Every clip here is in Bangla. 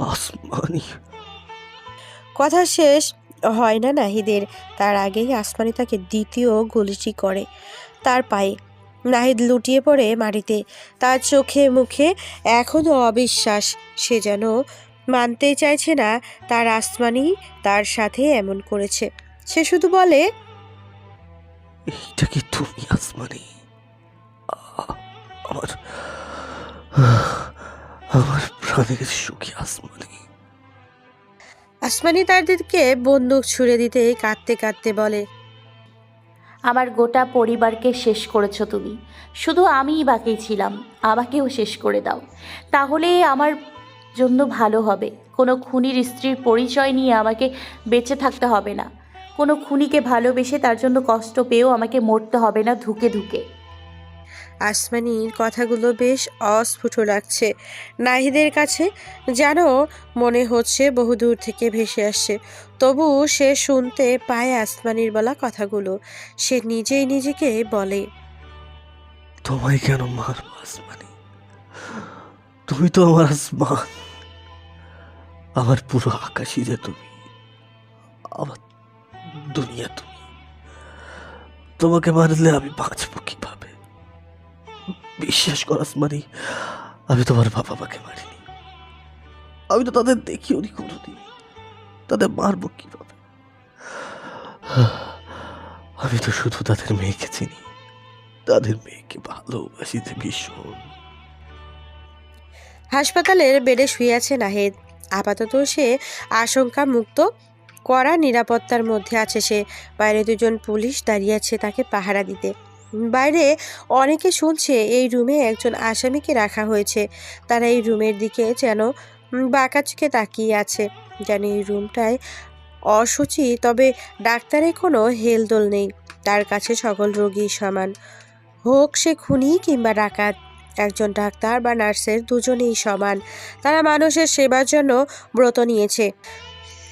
আসমানি। কথা শেষ হয় না নাহিদের। তার আগেই আসমানি তাকে দ্বিতীয় গুলিটি করে। তার পায়ে নাহিদ লুটিয়ে পড়ে মাটিতে। তার চোখে মুখে এখনও অবিশ্বাস। সে যেন মানতেই চাইছে না তার আসমানি তার সাথে এমন করেছে। সে শুধু বলে এইটা কি তুমি আসমানি। আমার আমার প্রাণের সুখী আসমানি। আসমানি তার দিকে বন্দুক ছুড়ে দিতে কাঁদতে কাঁদতে বলে আমার গোটা পরিবারকে শেষ করেছ তুমি। শুধু আমিই বাকি ছিলাম। আমাকেও শেষ করে দাও। তাহলে আমার জন্য ভালো হবে। কোনো খুনির স্ত্রীর পরিচয় নিয়ে আমাকে বেঁচে থাকতে হবে না। কোনো খুনিকে ভালোবেসে তার জন্য কষ্ট পেয়েও আমাকে মরতে হবে না ধুকে ধুকে। আসমানির কথাগুলো বেশ অস্ফুট লাগছে। নাহিদের কাছে যেন মনে হচ্ছে বহুদূর থেকে ভেসে আসছে। তবু সে শুনতে পায় আসমানির বলা কথাগুলো। সে নিজেই নিজেকে বলে, তোমায় কেন মারবো আসমানি? তুমি তো আমার আসমান। আমার পুরো আকাশই যে তুমি, আমার দুনিয়া তুমি। তোমাকে মারলে আমি বাঁচবো কীভাবে? বিশ্বাস কর আসমানি আমি তোমার বাবা মাকে মারিনি। আমি তো তাদের দেখিও নি কোনোদিন। তাদের মারবো কীভাবে? আমি তো শুধু তাদের মেয়েকে চিনি। তাদের মেয়েকে ভালোবাসি যে ভীষণ। হাসপাতালের বেডে শুয়ে আছে নাহিদ। আপাতত সে আশঙ্কা মুক্ত কড়া নিরাপত্তার মধ্যে আছে সে। বাইরে দুজন পুলিশ দাঁড়িয়ে আছে তাকে পাহারা দিতে। বাইরে অনেকে শুনছে এই রুমে একজন আসামিকে রাখা হয়েছে। তারা এই রুমের দিকে যেন বাঁকা চোখে তাকিয়ে আছে। যেন এই রুমটায় অসুচি তবে ডাক্তারের কোনো হেলদোল নেই। তার কাছে সকল রোগী সমান। হোক সে খুনি কিংবা ডাকাত, একজন ডাক্তার বা নার্সের দুজনেই সমান। তারা মানুষের সেবার জন্য ব্রত নিয়েছে।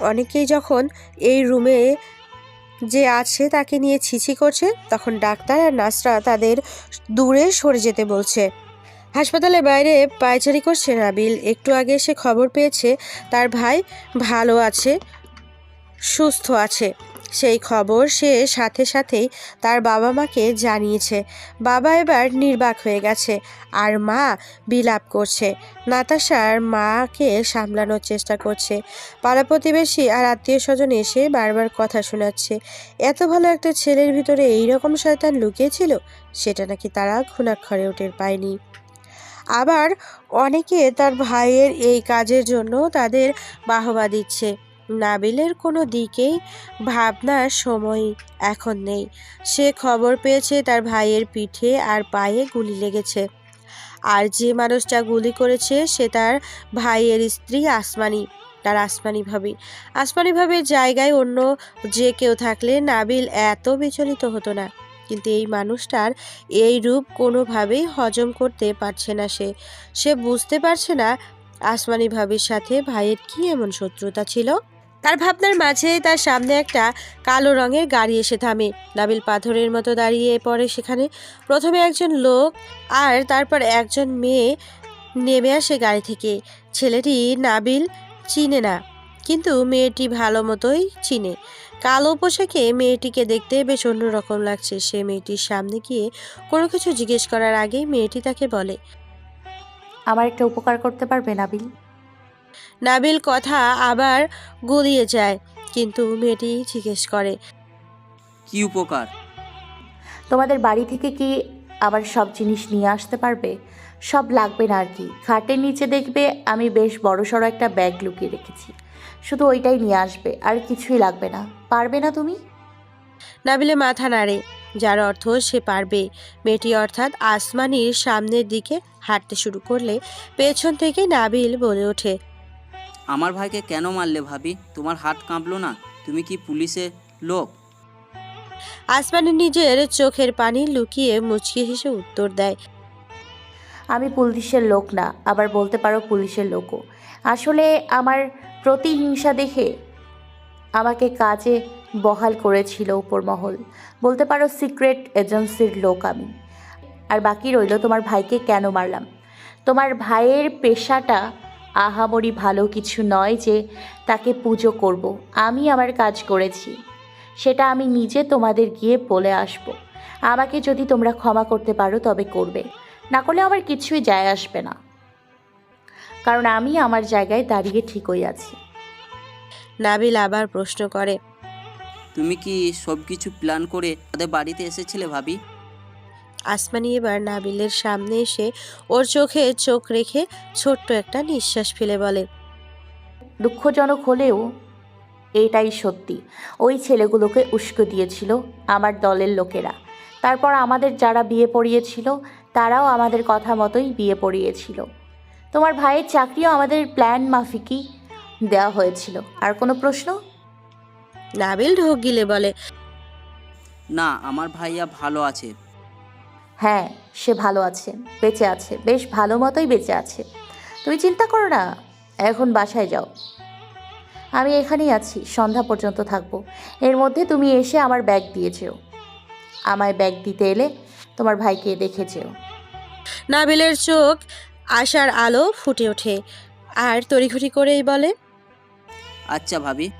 অনেকেই যখন এই রুমে যে আছে তাকে নিয়ে ছিছি করছে, তখন ডাক্তার আর নার্সরা তাদের দূরে সরে যেতে বলছে। হাসপাতালের বাইরে পায়চারি করছে নাবিল। একটু আগে সে খবর পেয়েছে, তার ভাই ভালো আছে, সুস্থ আছে। সেই খবর সে সাথে সাথেই তার বাবা মাকে জানিয়েছে। বাবা এবার নির্বাক হয়ে গেছে আর মা বিলাপ করছে। নাতাশার মাকে সামলানোর চেষ্টা করছে। পাড়া প্রতিবেশী আর আত্মীয় স্বজন এসে বারবার কথা শোনাচ্ছে। এত ভালো একটা ছেলের ভিতরে এই রকম শয়তান লুকিয়েছিল, সেটা নাকি তারা ঘুণাক্ষরে টের পায়নি। আবার অনেকে তার ভাইয়ের এই কাজের জন্য তাদের বাহবা দিচ্ছে। নাবিলের কোনো দিকেই ভাবনার সময় এখন নেই। সে খবর পেয়েছে তার ভাইয়ের পিঠে আর পায়ে গুলি লেগেছে। আর যে মানুষটা গুলি করেছে সে তার ভাইয়ের স্ত্রী আসমানি, তার আসমানি ভাবি। আসমানি ভাবির জায়গায় অন্য যে কেউ থাকলে নাবিল এত বিচলিত হতো না। কিন্তু এই মানুষটার এই রূপ কোনোভাবেই হজম করতে পারছে না সে। সে বুঝতে পারছে না আসমানি ভাবির সাথে ভাইয়ের কি এমন শত্রুতা ছিল। তার ভাবনার মাঝে তার সামনে একটা কালো রঙের গাড়ি এসে থামে। নাবিল পাথরের মতো দাঁড়িয়ে পড়ে সেখানে। প্রথমে একজন লোক আর তারপর একজন মেয়ে নেমে আসে গাড়ি থেকে। ছেলেটি নাবিল চিনে না, কিন্তু মেয়েটি ভালো মতোই চিনে। কালো পোশাকে মেয়েটিকে দেখতে বেশ অন্যরকম লাগছে। সে মেয়েটির সামনে গিয়ে কোনো কিছু জিজ্ঞেস করার আগেই মেয়েটি তাকে বলে, আমার একটা উপকার করতে পারবে নাবিল? নাবিল কথা আবার গলিয়ে যায় কিন্তু মেয়েটি জিজ্ঞেস করে কি উপকার? তোমাদের বাড়ি থেকে কি আবার সব জিনিস নিয়ে আসতে পারবে? সব লাগবে না আর কি। খাটের নিচে দেখবে আমি বেশ বড়সড় একটা ব্যাগ লুকিয়ে রেখেছি। শুধু ওইটাই নিয়ে আসবে আর কিছুই লাগবে না। পারবে না তুমি? নাবিলে মাথা নাড়ে যার অর্থ সে পারবে। মেয়েটি অর্থাৎ আসমানির সামনের দিকে হাঁটতে শুরু করলে পেছন থেকে নাবিল বলে ওঠে আমার ভাইকে কেন মারলে ভাবি? তোমার হাত কাঁপলো না? তুমি কি পুলিশের লোক? আসমানি নিজের চোখের পানি লুকিয়ে মুচকি হেসে উত্তর দেয়, আমি পুলিশের লোক না, আবার বলতে পারো পুলিশের লোকও। আসলে আমার প্রতিহিংসা দেখে আমাকে কাজে বহাল করেছিল উপর মহল বলতে পারো সিক্রেট এজেন্সির লোক আমি। আর বাকি রইল তোমার ভাইকে কেন মারলাম? তোমার ভাইয়ের পেশাটা আহামরি ভালো কিছু নয় যে তাকে পুজো করব। আমি আমার কাজ করেছি। সেটা আমি নিজে তোমাদের গিয়ে বলে আসব। আমাকে যদি তোমরা ক্ষমা করতে পারো তবে করবে। না করলে আমার কিছুই যায় আসবে না। কারণ আমি আমার জায়গায় দাঁড়িয়ে ঠিকই আছি। নাবিল আবার প্রশ্ন করে তুমি কি সব কিছু প্ল্যান করে তাদের বাড়িতে এসেছিলে ভাবি? আসমানি এবার নাবিলের সামনে এসে ওর চোখে চোখ রেখে ছোট্ট একটা নিঃশ্বাস ফেলে বলে দুঃখজনক হলেও এটাই সত্যি। ওই ছেলেগুলোকে উস্কো দিয়েছিল আমার দলের লোকেরা। তারপর আমাদের যারা বিয়ে পড়িয়েছিল তারাও আমাদের কথা মতোই বিয়ে পড়িয়েছিল। তোমার ভাইয়ের চাকরিও আমাদের প্ল্যান মাফিকই দেওয়া হয়েছিল। আর কোনো প্রশ্ন? নাবিল ঢোক গিলে বলে না আমার ভাইয়া ভালো আছে। হ্যাঁ সে ভালো আছে বেঁচে আছে বেশ ভালো মতোই বেঁচে আছে। তুমি চিন্তা করো না এখন বাসায় যাও। আমি এখানেই আছি সন্ধ্যা পর্যন্ত থাকব। এর মধ্যে তুমি এসে আমার ব্যাগ দিয়ে যেও। আমায় ব্যাগ দিতে এলে তোমার ভাইকে দেখে যেও। নাবিলের চোখ আশার আলো ফুটে ওঠে। আর তড়িঘড়ি করেই বলে আচ্ছা ভাবি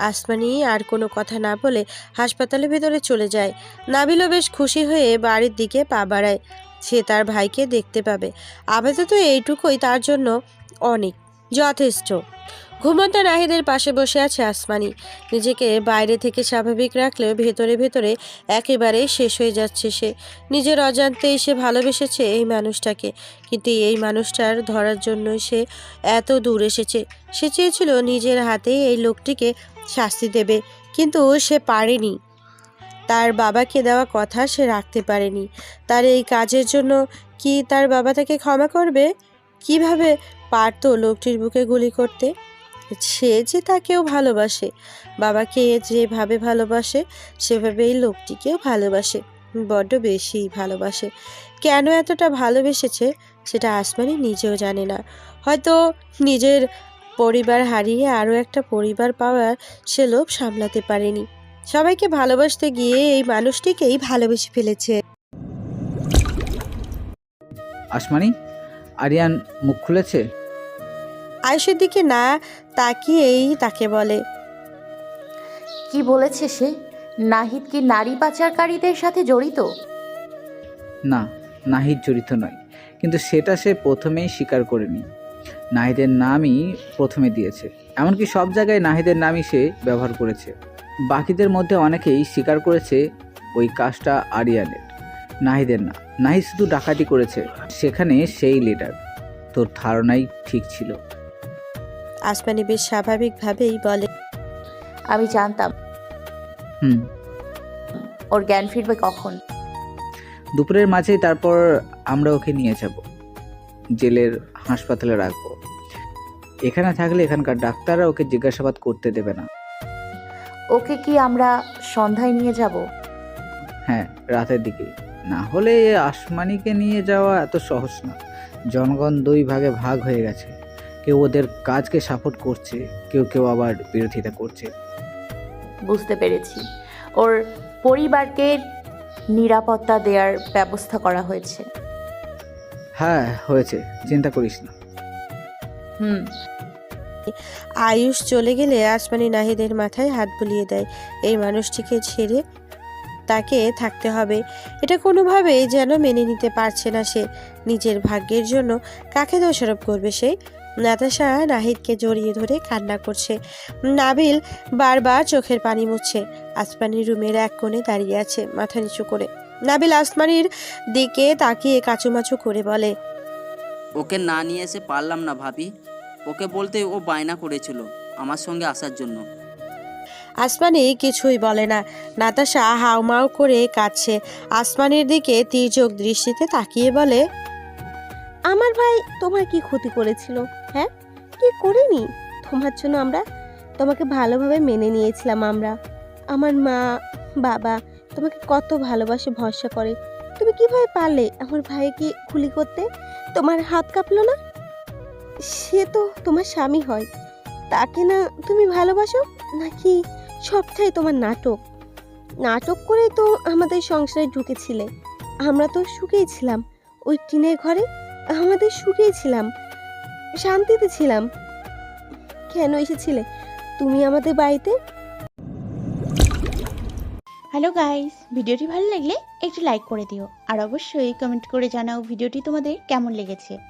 আসমানি আর কোনো কথা না বলে হাসপাতালের ভেতরে চলে যায়। নাবিলও বেশ খুশি হয়ে বাড়ির দিকে পা বাড়ায়। সে তার ভাইকে দেখতে পাবে। আপাতত এইটুকুই তার জন্য অনেক, যথেষ্ট। ঘুমন্ত নাহিদের পাশে বসে আছে আসমানি। নিজেকে বাইরে থেকে স্বাভাবিক রাখলেও ভেতরে ভেতরে একেবারে শেষ হয়ে যাচ্ছে সে। নিজের অজান্তেই সে ভালোবেসেছে এই মানুষটাকে। কিন্তু এই মানুষটার ধরার জন্যই সে এত দূর এসেছে। সে চেয়েছিল নিজের হাতে এই লোকটিকে শাস্তি দেবে, কিন্তু সে পারেনি। তার বাবাকে দেওয়া কথা সে রাখতে পারেনি। তার এই কাজের জন্য কি তার বাবা তাকে ক্ষমা করবে? কীভাবে পারতো লোকটির বুকে গুলি করতে? সে যে তাকেও ভালোবাসে। বাবাকে যেভাবে ভালোবাসে সেভাবে এই লোকটিকেও ভালোবাসে। বড্ড বেশি ভালোবাসে। কেন এতটা ভালোবেসেছে, সেটা আসমানি নিজেও জানে না। হয়তো নিজের পরিবার হারিয়ে আরও একটা পরিবার পাওয়ার সে লোভ সামলাতে পারেনি। সবাইকে ভালোবাসতে গিয়ে এই মানুষটিকেই ভালোবেসে ফেলেছে। আসমানি আরিয়ান মুখ খুলেছে? আয়ুষের দিকে না তাকিয়েই তাকে বলে কি বলেছে সে? নাহিদ কি নারী পাচারকারীদের সাথে জড়িত? না নাহিদ জড়িত নয় কিন্তু সেটা সে প্রথমেই স্বীকার করেনি। নাহিদের নামই প্রথমে দিয়েছে। এমনকি সব জায়গায় নাহিদের নামই সে ব্যবহার করেছে। বাকিদের মধ্যে অনেকেই স্বীকার করেছে ওই কাজটা আরিয়ানের নাহিদের না। নাহিদ শুধু ডাকাতি করেছে সেখানে সেই লিডার তোর ধারণাই ঠিক ছিল। আসমানি বেশ স্বাভাবিকভাবেই বলে আমি জানতাম হুম। ওর জ্ঞান ফিরবে কখন? দুপুরের মাঝেই তারপর আমরা ওকে নিয়ে যাব জেলের হাসপাতালে রাখব। এখানে থাকলে এখানকার ডাক্তাররা ওকে জিজ্ঞাসাবাদ করতে দেবে না। ওকে কি আমরা সন্ধ্যায় নিয়ে যাব? হ্যাঁ রাতের দিকে। না হলে আসমানিকে নিয়ে যাওয়া এত সহজ না। জনগণ দুই ভাগে ভাগ হয়ে গেছে। কেউ ওদের কাজকে সাপোর্ট করছে কেউ কেউ আবার বিরোধিতা করছে। বুঝতে পেরেছি। ওর পরিবারকে নিরাপত্তা দেওয়ার ব্যবস্থা করা হয়েছে। হ্যাঁ হয়েছে। চিন্তা করিস না। হুম। আয়ুষ চলে গেলে আসমানি নাহিদের মাথায় হাত বুলিয়ে দেয়। এই মানুষটিকে ছেড়ে তাকে থাকতে হবে। এটা কোনোভাবেই যেন মেনে নিতে পারছে না সে। নিজের ভাগ্যের জন্য কাকে দোষারোপ করবে সে? নাতাশা নাহিদকে জড়িয়ে ধরে কান্না করছে। নাবিল বারবার চোখের পানি মুছছে। আসমানির রুমের এক কোণে দাঁড়িয়ে আছে মাথা নিচু করে। নাবিল আসমানির দিকে তাকিয়ে কাচুমাচু করে বলে, ওকে না নিয়ে এসে পারলাম না ভাবি। ওকে বলতে ও বায়না করেছিল আমার সঙ্গে আসার জন্য। আসমানি কিছুই বলে না। নাতাশা হাউমাউ করে কাঁদছে। আসমানের দিকে তীর্যক দৃষ্টিতে তাকিয়ে বলে আমার ভাই তোমার কি ক্ষতি করেছিল হ্যাঁ? কি করিনি? তোমার জন্য আমরা তোমাকে ভালোভাবে মেনে নিয়েছিলাম আমরা। আমার মা বাবা তোমাকে কত ভালোবাসে ভরসা করে। তুমি কীভাবে পারলে আমার ভাইকে খুলি করতে? তোমার হাত কাঁপলো না? সে তো তোমার স্বামী হয়। তাকে না তুমি ভালোবাসো? নাকি সবটাই তোমার নাটক? নাটক করে তো আমাদের সংসারে ঢুকেছিলে। আমরা তো সুখেই ছিলাম। ওই টিনের ঘরে আমাদের সুখেই ছিলাম। শান্তিতে ছিলাম। কেন এসেছিলে? তুমি আমাদের বাড়িতে? হ্যালো গাইস ভিডিওটি ভালো লাগলে একটু লাইক করে দিও। আর অবশ্যই কমেন্ট করে জানাও ভিডিওটি তোমাদের কেমন লেগেছে।